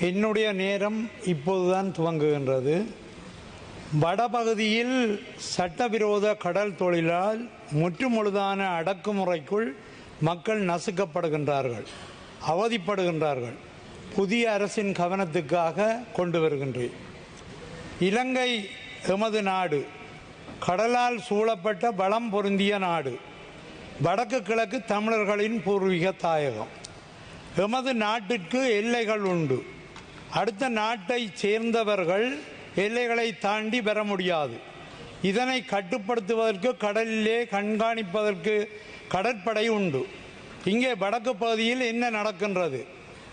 என்னுடைய நேரம் இப்போதுதான் துவங்குகின்றது. வடபகுதியில் சட்டவிரோத கடல் தொழிலால் முற்றுமுழுதான அடக்குமுறைக்குள் மக்கள் நசுக்கப்படுகின்றார்கள் அவதிப்படுகின்றார்கள். புதிய அரசின் கவனத்துக்காக கொண்டு வருகின்றேன். இலங்கை எமது நாடு கடலால் சூழப்பட்ட பலம் பொருந்திய நாடு வடக்கு கிழக்கு தமிழர்களின் பூர்வீக தாயகம். எமது நாட்டிற்கு எல்லைகள் உண்டு. அடுத்த நாட்டை சேர்ந்தவர்கள் எல்லைகளை தாண்டி பெற முடியாது. இதனை கட்டுப்படுத்துவதற்கு கடலிலே கண்காணிப்பதற்கு கடற்படை உண்டு. இங்கே வடக்கு பகுதியில் என்ன நடக்கின்றது?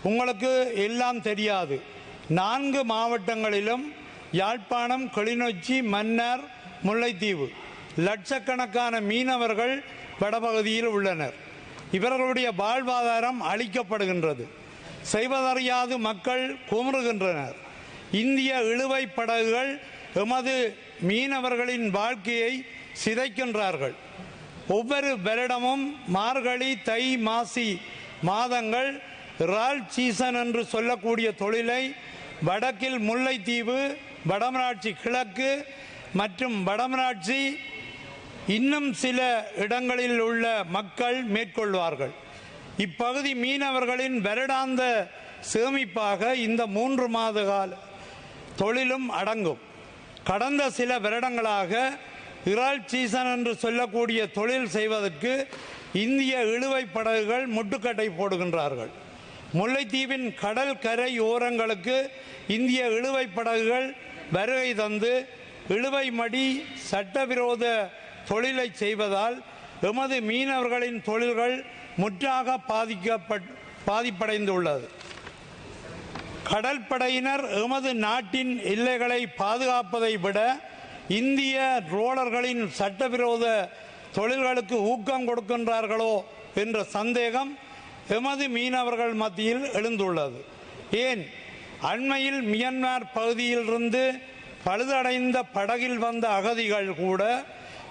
உங்களுக்கு எல்லாம் தெரியாது. நான்கு மாவட்டங்களிலும் யாழ்ப்பாணம் கிளிநொச்சி மன்னார் முல்லைத்தீவு. லட்சக்கணக்கான மீனவர்கள் வடபகுதியில் உள்ளனர். இவர்களுடைய வாழ்வாதாரம் அளிக்கப்படுகின்றது செய்வதறியாது மக்கள் குமுறுகின்றனர். இந்திய இழுவை படகுகள் எமது மீனவர்களின் வாழ்க்கையை சிதைக்கின்றார்கள். ஒவ்வொரு வருடமும் மார்கழி தை மாசி மாதங்கள் இறால் சீசன் என்று சொல்லக்கூடிய தொழிலை வடக்கில் முல்லைத்தீவு வடமராட்சி கிழக்கு மற்றும் வடமராட்சி இன்னும் சில இடங்களில் உள்ள மக்கள் மேற்கொள்வார்கள். இப்பகுதி மீனவர்களின் வருடாந்த சேமிப்பாக இந்த மூன்று மாத கால தொழிலும் அடங்கும். கடந்த சில வருடங்களாக இறால் சீசன் என்று சொல்லக்கூடிய தொழில் செய்வதற்கு இந்திய இழுவை படகுகள் முட்டுக்கட்டை போடுகின்றார்கள். முல்லைத்தீவின் கடல் கரை ஓரங்களுக்கு இந்திய இழுவை படகுகள் வருகை தந்து இழுவை மடி சட்டவிரோத தொழிலை செய்வதால் எமது மீனவர்களின் தொழில்கள் முற்றாக பாதிக்கப்பட் பாதிப்படைந்துள்ளது. கடற்படையினர் எமது நாட்டின் எல்லைகளை பாதுகாப்பதை விட இந்திய ரோலர்களின் சட்டவிரோத தொழில்களுக்கு ஊக்கம் கொடுக்கின்றார்களோ என்ற சந்தேகம் எமது மீனவர்கள் மத்தியில் எழுந்துள்ளது. ஏன்? அண்மையில் மியன்மார் பகுதியிலிருந்து பழுதடைந்த படகில் வந்த அகதிகள் கூட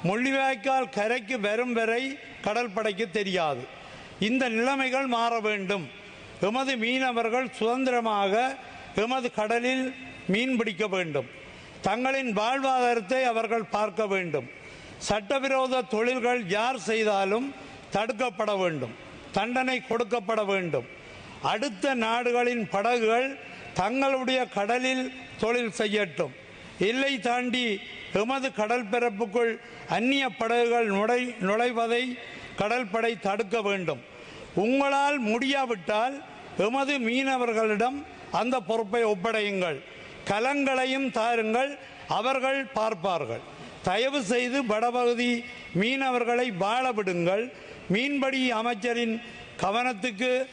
முள்ளிவாய்க்கால் கரைக்கு வரும் வரை கடற்படைக்கு தெரியாது. இந்த நிலைமைகள் மாற வேண்டும். எமது மீனவர்கள் சுதந்திரமாக எமது கடலில் மீன் பிடிக்க வேண்டும். தங்களின் வாழ்வாதாரத்தை அவர்கள் பார்க்க வேண்டும். சட்டவிரோத தொழில்கள் யார் செய்தாலும் தடுக்கப்பட வேண்டும். தண்டனை கொடுக்கப்பட வேண்டும். அடுத்த நாடுகளின் படகுகள் தங்களுடைய கடலில் தொழில் செய்யட்டும். எல்லை தாண்டி எமது கடல் பரப்புக்குள் அந்நிய படகுகள் நுழை நுழைவதை கடற்படை தடுக்க வேண்டும். உங்களால் முடியாவிட்டால் எமது மீனவர்களிடம் அந்த பொறுப்பை ஒப்படையுங்கள். கலங்களையும் தாருங்கள் அவர்கள் பார்ப்பார்கள். தயவு செய்து வடபகுதி மீனவர்களை வாழ விடுங்கள் மீன்பிடி அமைச்சரின் கவனத்துக்கு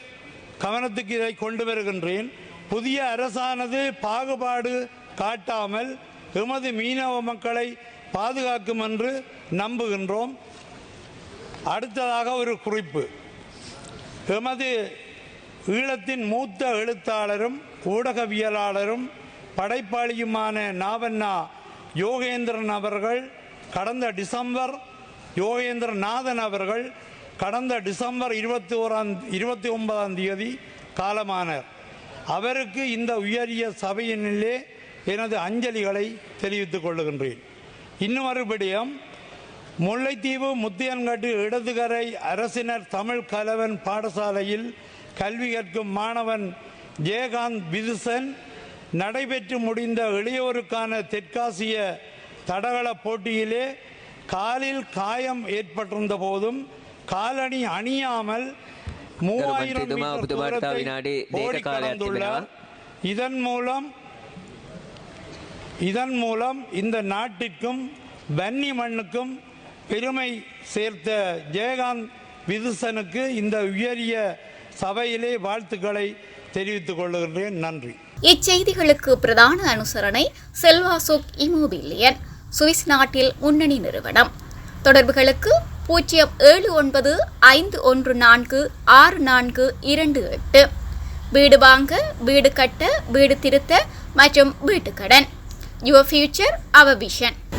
கவனத்துக்கு இதை கொண்டு வருகின்றேன். புதிய அரசானது பாகுபாடு காட்டாமல் எமது மீனவ மக்களை பாதுகாக்கும் என்று நம்புகின்றோம். அடுத்ததாக ஒரு குறிப்பு. எமது ஈழத்தின் மூத்த எழுத்தாளரும் ஊடகவியலாளரும் படைப்பாளியுமான நாவண்ணா யோகேந்திரன் அவர்கள் கடந்த டிசம்பர் யோகேந்திரநாதன் அவர்கள் கடந்த டிசம்பர் இருபத்தி ஓராம் இருபத்தி ஒன்பதாம் தேதி காலமானார். அவருக்கு இந்த உயரிய சபையினிலே எனது அஞ்சலிகளை தெரிவித்துக் கொள்ளுகின்றேன். இன்னும் மறுபடியும் முல்லைத்தீவு முத்தியன்காட்டு இடதுகரை அரசினர் தமிழ் கலவன் பாடசாலையில் கல்வி கற்கும் மாணவன் ஜெயகாந்த் பிதுசன் நடைபெற்று முடிந்த இளையோருக்கான தெற்காசிய தடகள போட்டியிலே காலில் காயம் ஏற்பட்டிருந்த போதும் காலணி அணியாமல் மூவாயிரம் மீட்டர் இதன் மூலம் இதன் மூலம் இந்த நாட்டிற்கும் வன்னி மண்ணுக்கும் பெருமை சேர்த்த ஜெயகாந்த் விதுசனுக்கு இந்த உயரிய சபையிலே வாழ்த்துக்களை தெரிவித்துக் கொள்கின்றேன். நன்றி. இச்செய்திகளுக்கு பிரதான அனுசரணை செல்வாசுக் இமோபிலியன் சுவிஸ் நாட்டில் முன்னணி நிறுவனம். தொடர்புகளுக்கு பூஜ்ஜியம் ஏழு ஒன்பது ஐந்து ஒன்று நான்கு ஆறு நான்கு இரண்டு எட்டு. வீடு வாங்க வீடு கட்ட வீடு திருத்த மற்றும் வீட்டுக்கடன். Your future our vision